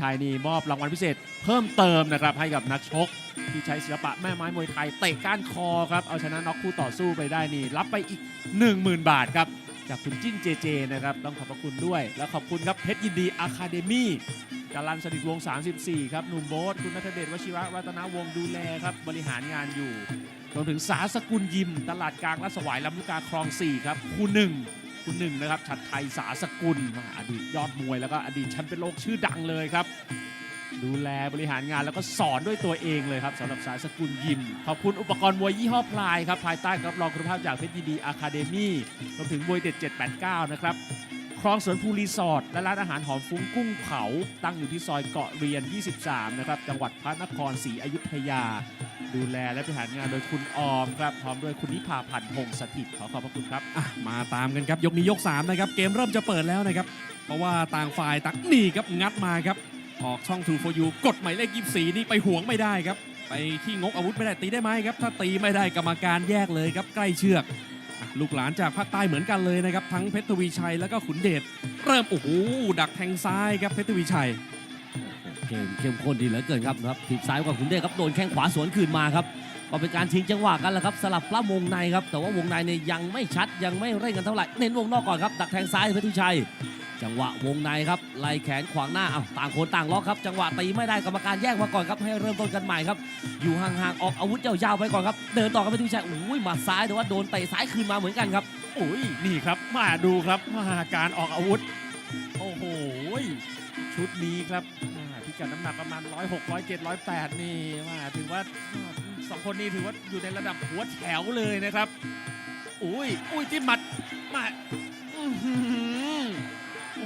ไทยนี่มอบรางวัลพิเศษเพิ่มเติมนะครับให้กับนักชก ที่ใช้ศิลปะแม่ไม้มวยไทยเตะก้านคอครับเอาชนะน็อกคู่ต่อสู้ไปได้นี่ รับไปอีก 10,000 บาทครับ จากคุณจิ้นเจเจนะครับต้องขอบพระคุณด้วย และขอบคุณครับเพชรยินดีอะคาเดมี่จารันสนิทวง 34 ครับหนุ่มโบ๊ทคุณนัทเดชวชิระรัตนวงศ์ดูแลครับบริหารงานอยู่รวมถึงสาสกุลยิม ตลาดกลางและสวายลำลูกกาคลอง 4 ครับคู่หนึ่ง คุณหนึ่งนะครับชัดไทยสาสกุลอดีตยอดมวยแล้วก็อดีตแชมป์เป็นโลกชื่อดังเลยครับ ดูแลบริหารงานแล้วก็สอนด้วยตัวเองเลยครับสำหรับสายสกุลยิม ขอบคุณอุปกรณ์มวยยี่ห้อพลายครับภายใต้รับรองคุณภาพจากเพชรดีดีอะคาเดมี่รวมถึงมวยเด็ด789 นะครับ คลองสวนภูรีสอร์ทและร้านอาหารหอมฟุ้งกุ้งเผา ตั้งอยู่ที่ซอยเกาะเรียน 23 นะครับ จังหวัดพระนครศรีอยุธยา ดูแลและบริหารงานโดยคุณออมครับพร้อมด้วยคุณนิพาพันธ์พงสถิตขอขอบพระคุณครับอะมาตามกันครับ ยกนี้ยก3นะครับ เกมเริ่มจะเปิดแล้วนะครับ เพราะว่าต่างฝ่ายต่างนี่ครับงัดมาครับ ออกช่อง2 for you กดหมายเลข24นี่ไปห่วงไม่ได้ครับ ไปขี้งกอาวุธไม่ได้ตีได้ไหมครับ ถ้าตีไม่ได้กรรมการแยกเลยครับใกล้เชือก ลูกหลานจากภาคใต้เหมือนกันเลยนะครับ ทั้งเพชรทวีชัยแล้วก็ขุนเดชเริ่มโอ้โหดักแทงซ้ายครับเพชรทวีชัยเกมเข้มข้นดีเหลือเกินครับครับถีบซ้ายกับขุนเดชครับโดนแข้งขวาสวนคืนมาครับก็เป็นการชิงจังหวะกันแหละครับสลับปล้ำวงในครับแต่ว่าวงในเนี่ยยังไม่ชัดยังไม่เร่งกันเท่าไหร่เน้นวงนอกก่อนครับดักแทงซ้ายเพชรทุชัย จังหวะวงในครับไล่แขนขวางหน้าอ้าวต่างคนต่างล็อกครับ จังหวะตีไม่ได้กรรมการแยกมาก่อนครับให้เริ่มต้นกันใหม่ครับ อยู่ห่างๆออกอาวุธยาวๆไปก่อนครับ เดินต่อกับเพชรทุชัยอุ้ยหมัดซ้ายแต่ว่าโดนเตะซ้ายคืนมาเหมือนกันครับโอ้ยนี่ครับมาดูครับมาการออกอาวุธ โอ้โหชุดนี้ครับอ่าพิกัดน้ำหนักประมาณ 106 107 108 นี่มาถือว่าสองคนนี้ถือว่าอยู่ในระดับหัวแถวเลยนะครับ อุ้ยอุ้ยที่หมัดมา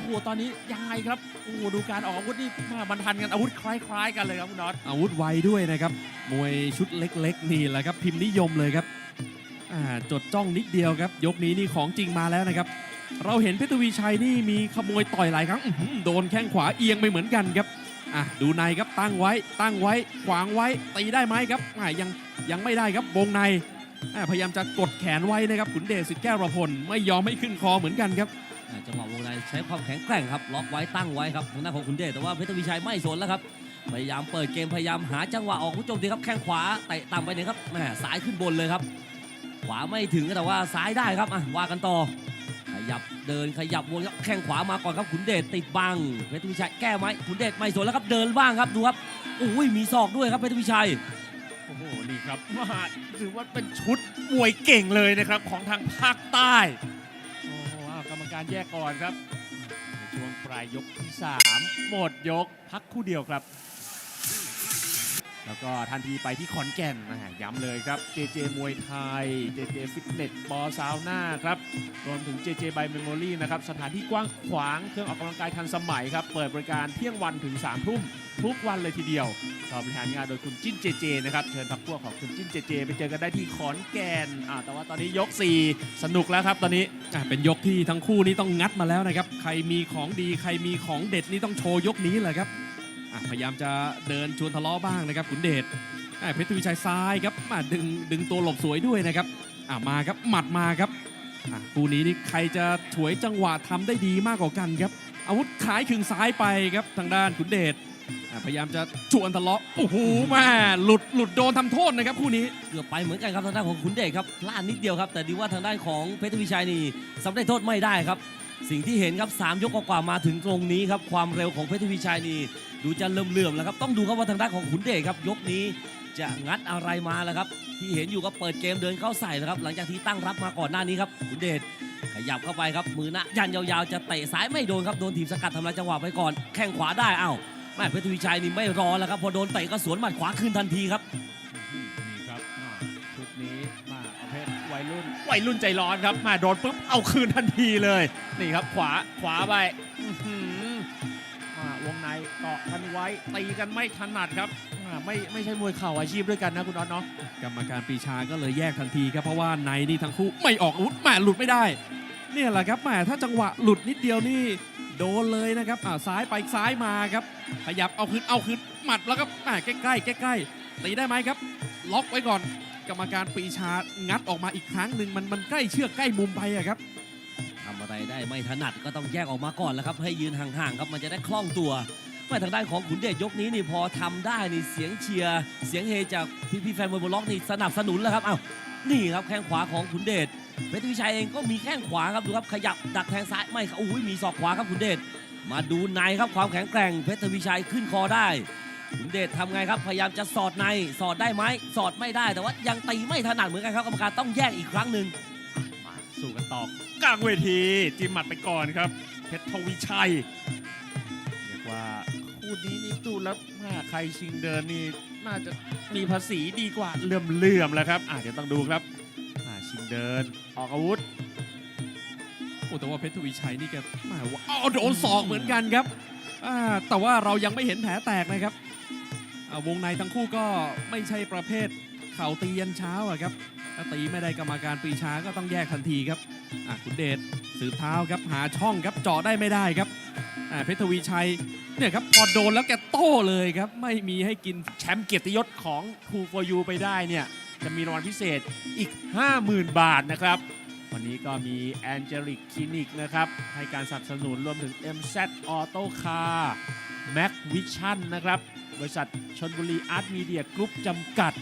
โหตอนนี้ยังไงครับโอ้โหดูการออกอาวุธนี่มาบรรทันกันอาวุธคล้ายๆ กันเลยครับคุณน็อตอาวุธไวด้วยนะครับ มวยชุดเล็ก ๆ นี่แหละครับพิมพ์นิยมเลยครับอ่าจดจ้องนิดเดียวครับ ยกนี้นี่ของจริงมาแล้วนะครับ เราเห็นเพชรทวีชัยนี่มีขโมยต่อยหลายครั้งอื้อหือโดนแข้งขวาเอียงไปเหมือนกันครับอะดูในครับตั้งไว้ตั้งไว้ ขวางไว้ตีได้ไหมครับอ่ายังยังไม่ได้ครับวงในอ่าพยายามจะกดแขนไว้นะครับขุนเดชสิทธิ์แก้วประพลไม่ยอมให้ขึ้นคอเหมือนกันครับ จังหวะวงในใช้ความแข็งแกร่งครับล็อกไว้ตั้งไว้ครับทางด้านของขุนเดชแต่ว่าเพชรวิชัยไม่สนแล้วครับพยายามเปิดเกมพยายามหาจังหวะออกผู้โจมตีครับแข้งขวาเตะต่ำไปเนี่ยครับแหมซ้ายขึ้นบนเลยครับ ขวาไม่ถึงแต่ว่าซ้ายได้ครับอะว่ากันต่อ ขยับเดินขยับวนครับแข้งขวามาก่อนครับขุนเดชติดบังเพชรวิชัยแก้ไหมขุนเดชไม่สนแล้วครับเดินบ้างครับดูครับโอ้ยมีศอกด้วยครับเพชรวิชัยโอ้โหนี่ครับมาถือว่าเป็นชุดมวยเก่งเลยนะครับของทางภาคใต้ การแยกก่อนครับในช่วงปลายยกที่ 3 หมดยกพักคู่เดียวครับ แล้วก็ทันทีไปที่ขอนแก่นนะฮะย้ำเลยครับ JJ มวยไทย JJ ฟิตเนสบอซาวน่าครับรวมถึง JJ by Memory นะครับสถานที่กว้างขวางเครื่องออกกำลังกายทันสมัยครับ เปิดบริการเที่ยงวันถึง3ทุ่มทุกวันเลยทีเดียวต่อบริหารงานโดยคุณจิ้นเจเจนะครับเชิญพักพวกของคุณจิ้นเจเจ ไปเจอกันได้ที่ขอนแก่นอ่าแต่ว่าตอนนี้ยก 4 สนุกแล้วครับตอนนี้อะเป็นยกที่ทั้งคู่นี้ต้องงัดมาแล้วนะครับ ใครมีของดีใครมีของเด็ดนี่ต้องโชว์ยกนี้แหละครับ อะพยายามจะเดินชวนทะเลาะบ้างนะครับขุนเดชอะเพชรทวีชัยซ้ายครับมาดึงดึงตัวหลบสวยด้วยนะครับอะมาครับหมัดมาครับอะคู่นี้นี่ใครจะฉวยจังหวะทำได้ดีมากกว่ากันครับ อาวุธขายขึงซ้ายไปครับทางด้านขุนเดชพยายามจะชวนทะเลาะโอ้โหแม่หลุดหลุดโดนทำโทษนะครับคู่นี้เกือบไปเหมือนกันครับทางด้านของขุนเดชครับพลาดนิดเดียวครับ แต่ดีว่าทางด้านของเพชรวิชัยนี่สำเร็จโทษไม่ได้ครับ สิ่งที่เห็นครับ 3 ยกกว่ามาถึงตรงนี้ครับ ความเร็วของเพชรวิชัยนี่ดูจะเลื่อมๆแล้วครับ ต้องดูครับว่าทางด้านของขุนเดชครับ ยกนี้จะงัดอะไรมาแล้วครับ ที่เห็นอยู่ก็เปิดเกมเดินเข้าใส่แล้วครับ หลังจากที่ตั้งรับมาก่อนหน้านี้ครับขุนเดชขยับเข้าไปครับมือหนะยันยาวๆจะเตะซ้ายไม่โดนครับโดนทีมสกัดทำลายจังหวะไปก่อน แข้งขวาได้อ้าวแม่เพชรวิชัยนี่ไม่รอแล้วครับพอโดนเตะก็สวนหมัดขวาคืนทันทีครับ วัยรุ่นวัยรุ่นใจร้อนครับมาโดนปุ๊บเอาคืนทันทีเลย นี่ครับขวาขวาไปอือหืออ่าวงในเกาะกันไว้ตีกันไม่ถนัดครับอ่าไม่ไม่ใช่มวยเข่าอาชีพด้วยกันนะคุณน็อตเนาะกรรมการปีชาก็เลยแยกทันทีครับเพราะว่าในนี่ทั้งคู่ไม่ออกอาวุธแหมหลุดไม่ได้เนี่ยแหละครับแหมถ้าจังหวะหลุดนิดเดียวนี่โดนเลยนะครับอ่าซ้ายไปซ้ายมาครับ ขยับเอาคืนเอาคืนหมัดแล้วก็แหมใกล้ๆใกล้ตีได้ไหมครับ ล็อกไว้ก่อน กรรมการปีชางัดออกมาอีกครั้งหนึ่งมันมันใกล้เชือกใกล้มุมไปอะครับ ทำอะไรได้ไม่ถนัดก็ต้องแยกออกมาก่อนแล้วครับ ให้ยืนห่างๆครับมันจะได้คล่องตัวไม่ทางด้านของขุนเดชยกนี้นี่พอทำได้นี่เสียงเชียร์เสียงเฮจากพี่ๆแฟนมวยบนล็อกนี่สนับสนุนแล้วครับอ้าวนี่ครับแข้งขวาของขุนเดชเพชรวิชัยเองก็มีแข้งขวาครับดูครับขยับดักแทงซ้ายไม่ครับอุ้ยมีศอกขวาครับขุนเดชมาดูในครับความแข็งแกร่งเพชรวิชัยขึ้นคอได้ ขุนเดชทำไงครับ พยายามจะสอดในสอดได้ไหมสอดไม่ได้แต่ว่ายังตีไม่ถนัดเหมือนกันครับกรรมการต้องแยกอีกครั้งหนึ่งมาสู้กันต่อกลางเวทีจิ้มหมัดไปก่อนครับ เพชรทวีชัยเรียกว่าคู่นี้นี่ดูแล้วแม่ใครชิงเดินนี่น่าจะมีภาษีดีกว่าเลื่อมเลื่อมๆแล้วครับอะเดี๋ยวต้องดูครับอะชิงเดินออกอาวุธโอ้แต่ว่าเพชรทวีชัยนี่แกแหมาว่าเอาโดนศอกเหมือนกันครับอ่าแต่ว่าเรายังไม่เห็นแผลแตกนะครับ อ่าวงในทั้งคู่ก็ไม่ใช่ประเภทเข่าตียันเช้าอะครับถ้าตีไม่ได้กรรมการปีชาก็ต้องแยกทันทีครับอะขุนเดชสืบเท้าครับหาช่องครับเจาะได้ไม่ได้ครับอ่าเพชรทวีชัยเนี่ยครับพอโดนแล้วแกโต้เลยครับ ไม่มีให้กินแชมป์เกียรติยศของ True for You ไปได้เนี่ยจะมีรางวัลพิเศษอีก 50,000 บาทนะครับ วันนี้ก็มี Angelic Clinic นะครับ ให้การสนับสนุนรวมถึง MZ Auto Car Mac Vision นะครับ บริษัทชนบุรีอาร์ตมีเดียกรุ๊ปจำกัด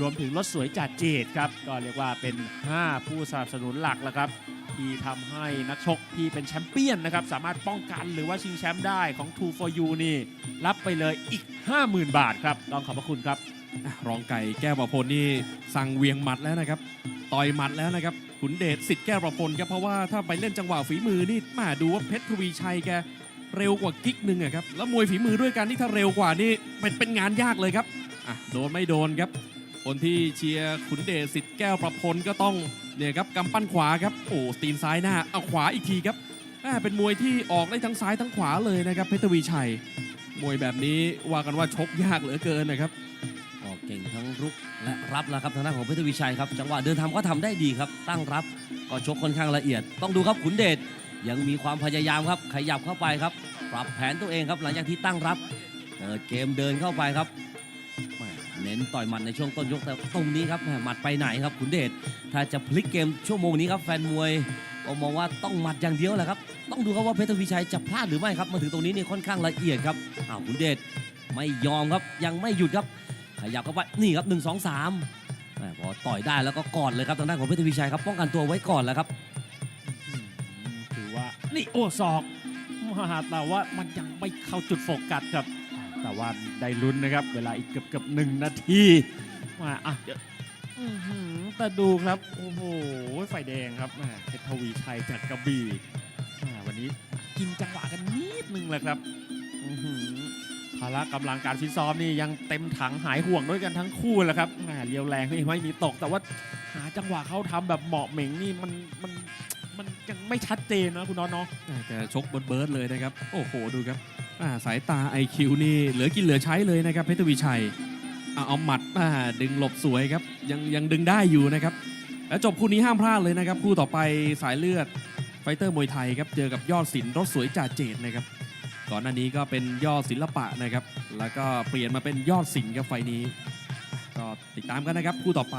รวมถึงรถสวยจัดเจดครับ ก็เรียกว่าเป็น 5 ผู้สนับสนุนหลักแล้วครับ ที่ทำให้นักชกที่เป็นแชมเปี้ยนนะครับ สามารถป้องกันหรือว่าชิงแชมป์ได้ของ t 2 for You นี่ รับไปเลยอีก 50,000 บาทครับต้องขอบพระคุณครับ รองไก่แก้วประพลนี่สั่งเวียงหมัดแล้วนะครับ ต่อยหมัดแล้วนะครับขุนเดชสิทธิ์แก้วประพลครับเพราะว่าถ้าไปเล่นจังหวะฝีมือนี่มาดูว่าเพชรทวีชัยแก เร็วกว่ากิ๊กหนึ่งอะครับแล้วมวยฝีมือด้วยกันนี่ถ้าเร็วกว่านี่เป็นเป็นงานยากเลยครับอะโดนไม่โดนครับ คนที่เชียร์ขุนเดชสิทธิ์แก้วประพลก็ต้องเนี่ยครับกำปั้นขวาครับโอ้ตีนซ้ายหน้าเอาขวาอีกทีครับอ่าเป็นมวยที่ออกได้ทั้งซ้ายทั้งขวาเลยนะครับเพชรวีชัย มวยแบบนี้ว่ากันว่าชกยากเหลือเกินนะครับออกเก่งทั้งรุกและรับแล้วครับทางด้านของเพชรวิชัยครับจังหวะเดินทำก็ทำได้ดีครับ ตั้งรับก็ชกค่อนข้างละเอียด ต้องดูครับขุนเดช ยังมีความพยายามครับขยับเข้าไปครับ ปรับแผนตัวเองครับหลังจากที่ตั้งรับเปิดเกมเดินเข้าไปครับเน้นต่อยหมัดในช่วงต้นยกแต่ตรงนี้ครับหมัดไปไหนครับขุนเดชถ้าจะพลิกเกมชั่วโมงนี้ครับแฟนมวยก็มองว่าต้องหมัดอย่างเดียวแหละครับต้องดูครับว่าเพชรวิชัยจะพลาดหรือไม่ครับมาถึงตรงนี้นี่ค่อนข้างละเอียดครับอ้าวขุนเดชไม่ยอมครับยังไม่หยุดครับขยับเข้าไปนี่ครับ1 2 3แหม่พอต่อยได้แล้วก็กอดเลยครับทางด้านของเพชรวิชัยครับป้องกันตัวไว้ก่อนแล้วครับ นี่โอ้ศอกมาแต่ว่ามันยังไม่เข้าจุดโฟกัสครับ แต่ว่าได้ลุ้นนะครับ เวลาอีกเกือบเกือบหนึ่งนาทีมาอะเดี๋ยวอื้อหือแต่ดูครับ โอ้โหไฟแดงครับแหม่เพชรทวีชัยจากกระบี่แหม่วันนี้กินจังหวะกันนิดนึงแหละครับอื้อหือพละกำลังการฟิตซ้อมนี่ยังเต็มถังหายห่วงด้วยกันทั้งคู่แหละครับแหม่เรียวแรงนี่ไม่มีตก แต่ว่าหาจังหวะเขาทำแบบเหมาะเหม่งนี่มันมันมัน ยังไม่ชัดเจนนะคุณน้องเนาะแกชกเบิร์ดเลยนะครับ โอ้โหดูครับาสายตา IQ นี่เหลือกินเหลือใช้เลยนะครับเพชรวีชัยเอาหมัดดึงหลบสวยครับ ยังยังดึงได้อยู่นะครับ แล้วจบคู่นี้ห้ามพลาดเลยนะครับ คู่ต่อไปสายเลือดไฟเตอร์มวยไทยครับเจอกับยอดศิลป์รถสวยจ่าเจดนะครับก่อนหน้านี้ก็เป็นยอดศิลปะนะครับ แล้วก็เปลี่ยนมาเป็นยอดศิลป์ครับไฟนี้ ติดตามกันนะครับคู่ต่อไป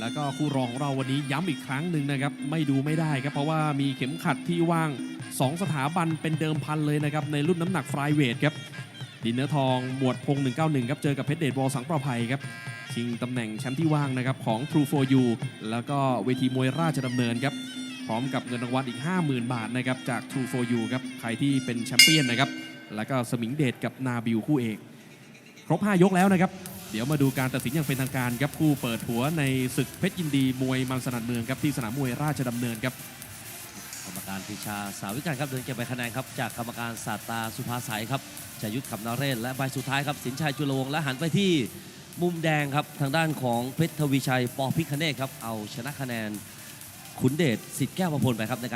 แล้วก็คู่รองของเราวันนี้ย้ำอีกครั้งหนึ่งนะครับ ไม่ดูไม่ได้ครับ เพราะว่ามีเข็มขัดที่ว่าง 2 สถาบันเป็นเดิมพันเลยนะครับ ในรุ่นน้ำหนักฟรายเวทครับ ดินเนื้อทองหมวดพง 191 ครับ เจอกับเพชรเดชวอลสังประภัยครับชิงตำแหน่งแชมป์ที่ว่างนะครับของ True for You แล้วก็เวทีมวยราชดำเนินครับ พร้อมกับเงินรางวัลอีก 50,000 บาทนะครับจาก True for You ครับ ใครที่เป็นแชมเปี้ยนนะครับ แล้วก็สมิงเดชกับนาบิวคู่เอก ครบ 5 ยกแล้วนะครับ เดี๋ยวมาดูการตัดสินอย่างเป็นทางการครับผู้เปิดหัวในศึกเพชรยินดีมวยมันสนัดเมืองครับที่สนามมวยราชดำเนินครับกรรมการพิชาสาวิการครับเดินเก็บใบคะแนนครับจากกรรมการศาสตาสุภาใสยครับจายุทธคำนาเรศและใบสุดท้ายครับสินชัยจุลวงศ์และหันไปที่มุมแดงครับทางด้านของเพชรทวีชัยปอพิคเนตครับเอาชนะคะแนนขุนเดชสิทธิ์แก้วประพลไปครับในการ